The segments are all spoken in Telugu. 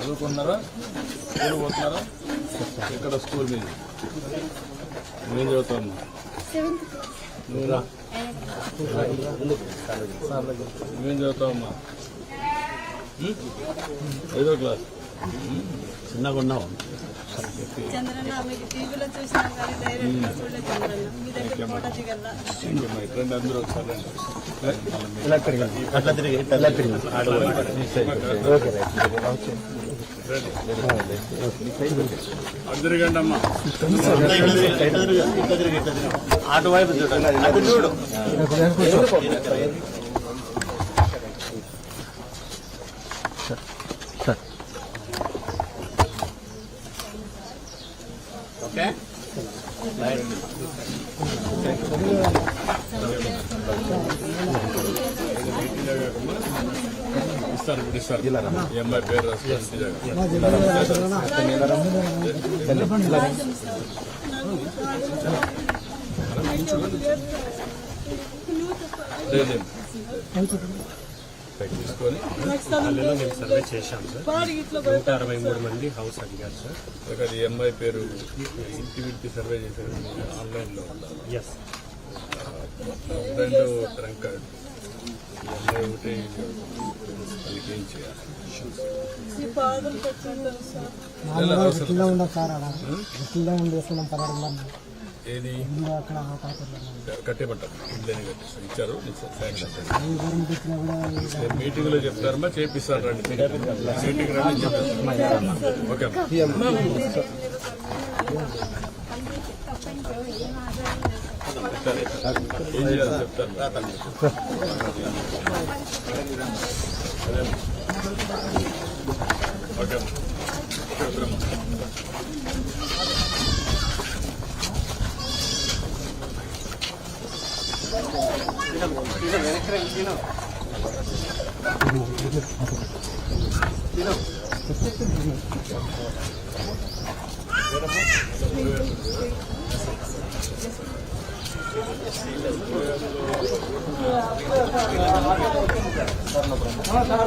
చదువుకుంటున్నారా స్కూల్ పోతున్నారా? ఇక్కడ స్కూల్ మీద? నేను చదువుతాను నువ్వు? నువ్వేం చదువుతావమ్మా? ఉం? ఐదో క్లాస్? చిన్నగా ఉన్నావు? చంద్రన్న మీకు టీవీలో చూసినా కానీ డైరెక్ట్గా చూడలేదు చంద్రన్న. మీ దగ్గర ఫోటో దిగల్లా? ఇంకేమ్మా అందరూ ఒకసారి ఇలా తిరిగి అట్లా తిరిగి ఇలా తిరిగి ఓకే అందరు రండి చూడండి. అటు చూడు. ఇస్తారు ఇప్పుడు ఇస్తారు. ఈ అమ్మాయి పేరు లేదు. తీసుకొని పల్లెలో మేము సర్వే చేశాం సార్. నూట అరవై మూడు మంది హౌస్ అడిగారు సార్. ఇక్కడ ఈ అమ్మాయి పేరు ఇంటి ఇంటి సర్వే చేశారు. ఆన్లైన్లో ఉండాలి. ఎస్ హస్బెండ్ ట్రంకార్డ్ ఈ అమ్మాయి ఒకటి వాళ్ళకి ఏం చేయాలి? అవసరం ఉండదు సార్. ఏది? కట్టేమంటారు ఇల్లని కట్టేస్తారు. ఇచ్చారు మీటింగ్లో చెప్తారమ్మా చేపిస్తారు రండి మీటింగ్ రండి చెప్తారు ఓకే అమ్మా. ఏం చేయాలో చెప్తారు. ఓకే. రా, రా, రా. నమస్కారం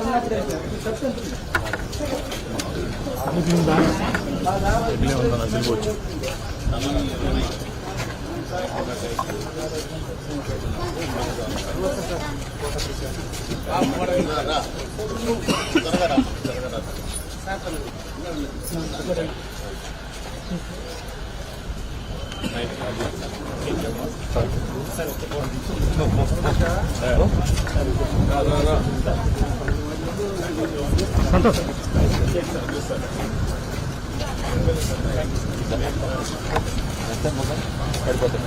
అమ్మా Santosh Thank you. estemos ¿eh? ahí. Perfecto.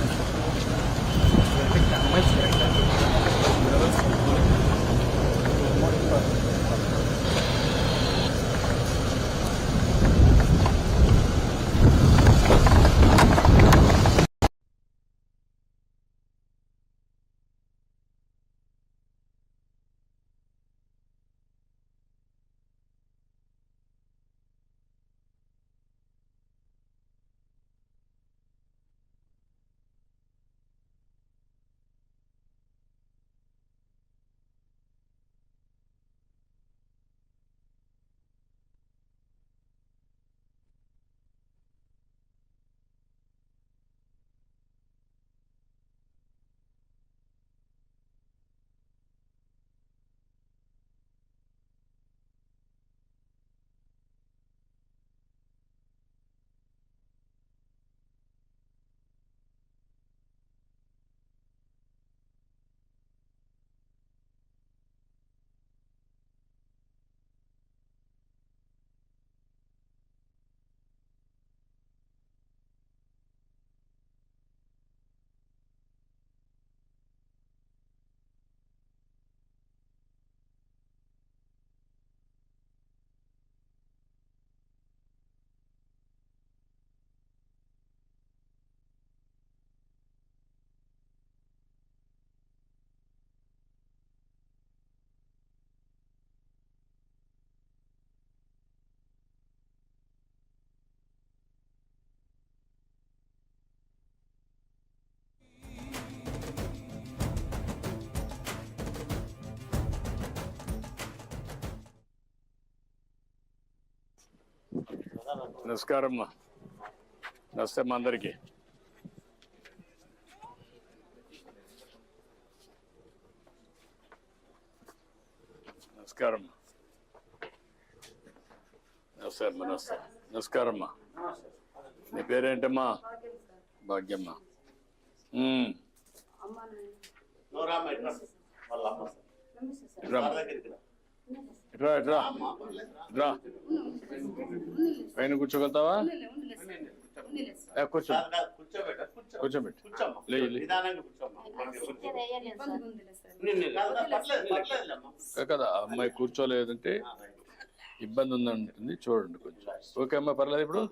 నమస్కారం నమస్తే అమ్మా నమస్తే. నమస్కారం అమ్మా నీ పేరేంటమ్మా? భాగ్యమ్మ. రామ్మా ఇట్రా ఇట్రా రా. ఇట్రా రా. పైన కూర్చోగలుగుతావా ఏ, కూర్చో కూర్చోబెట్టు. కదా అమ్మాయి కూర్చోలేదంటే ఇబ్బంది ఉందంటుంది చూడండి కొంచెం ఓకే అమ్మా పర్లేదు ఇప్పుడు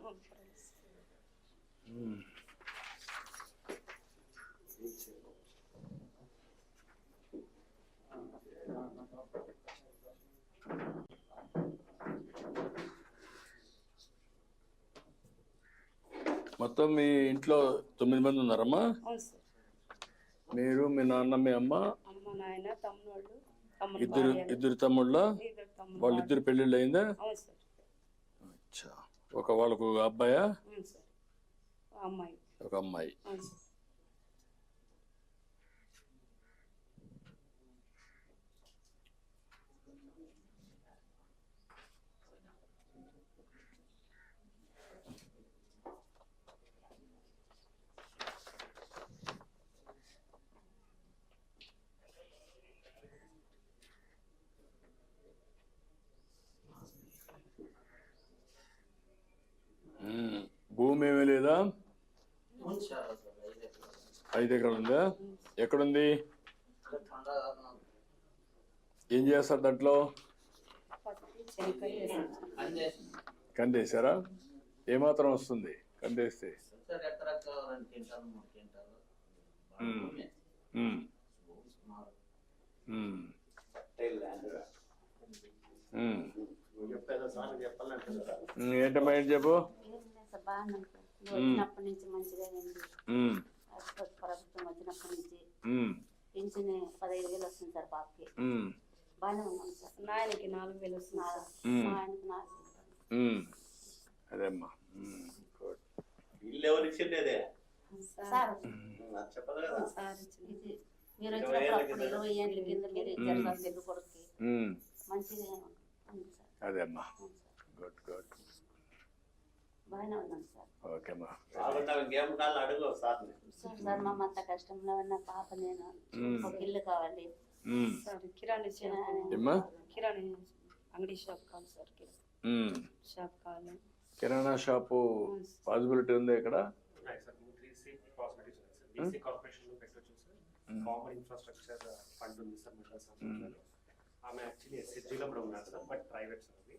మొత్తం మీ ఇంట్లో తొమ్మిది మంది ఉన్నారమ్మా? మీరు మీ నాన్న మీ అమ్మ? ఇద్దరు. ఇద్దరు తమ్ముళ్ళ? వాళ్ళిద్దరు పెళ్ళిళ్ళు అయిందా? అచ్చా. ఒక వాళ్ళకు అబ్బాయా? ఒక అమ్మాయి. లేదా ఐదు ఎకరాలు ఉందా? ఎక్కడుంది? ఏం చేస్తారు దాంట్లో? కందేశారా? ఏమాత్రం వస్తుంది కందేస్తే? ఏంటమ్మా ఏంటి చెప్పు? వచ్చినప్పటి నుంచి మంచిగా ఉంది ఉమ్, ప్రభుత్వం వచ్చినప్పటి నుంచి పింఛన్ పదహైదు వేలు వస్తుంది సార్ పాపకి ఉమ్, బాగానే ఉన్నాం సార్. నాయనకి నాలుగు వేలు వస్తుంది నా సార్. మా ఆయనకు నాలుగు. అదేమ్మా. ఇల్లు ఎవరు ఇచ్చిండేదే సార్. నాకు చెప్పదు కదా. సార్ ఇచ్చింది. ఇది మీరు వచ్చినప్పుడు అప్పుడు ఇరవై ఏళ్ళ కింద మీరు ఇచ్చారు సార్ పెద్ద కొడుకు మంచిగా ఉంది సార్. అదేమ్మా good good. బాగానే ఉన్నాం సార్. అడుగు సార్. సార్ మా అంత కష్టంలో ఉన్న పాప నేను మ్మ్. ఒక ఇల్లు కావాలి. సార్ కిరాణి షాప్ ఏమ్మా? కిరాణి అంగడి షాప్ కావాలి సార్. షాప్ కావాలి. కిరాణా షాపు పాసిబిలిటీ ఉందా ఇక్కడ? కార్పొరేషన్ ఇన్ఫ్రాస్ట్రక్చర్ ఫండ్ ఉంది సార్. ఆమె యాక్చువల్లీ కూడా ఉన్నారు సార్ బట్ ప్రైవేట్ సార్ అది.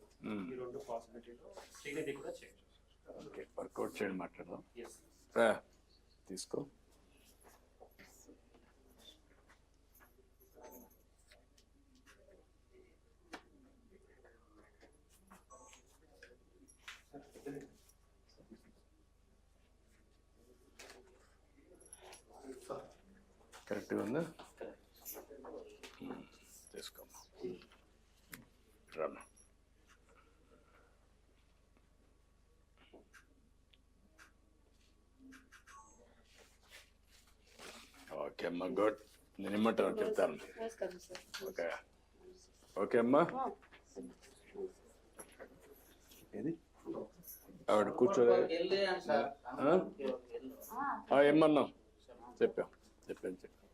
ఈ రెండు పాసిబిలిటీలో శ్రీనిధి కూడా చేయొచ్చు ఓకే వర్కౌట్ చేయండి మాట్లాడదాం. రా తీసుకో. కరెక్ట్గా ఉందా? మ్మ్. తీసుకోమ్మా రామ్మా. ఓకే అమ్మా గుడ్. నేను ఇమ్మంటాను చెప్తాను ఓకే. ఓకే అమ్మా. ఏది? ఆవిడ కూర్చోలే. ఏమన్నాం చెప్పాం చెప్పాను చెప్పాను.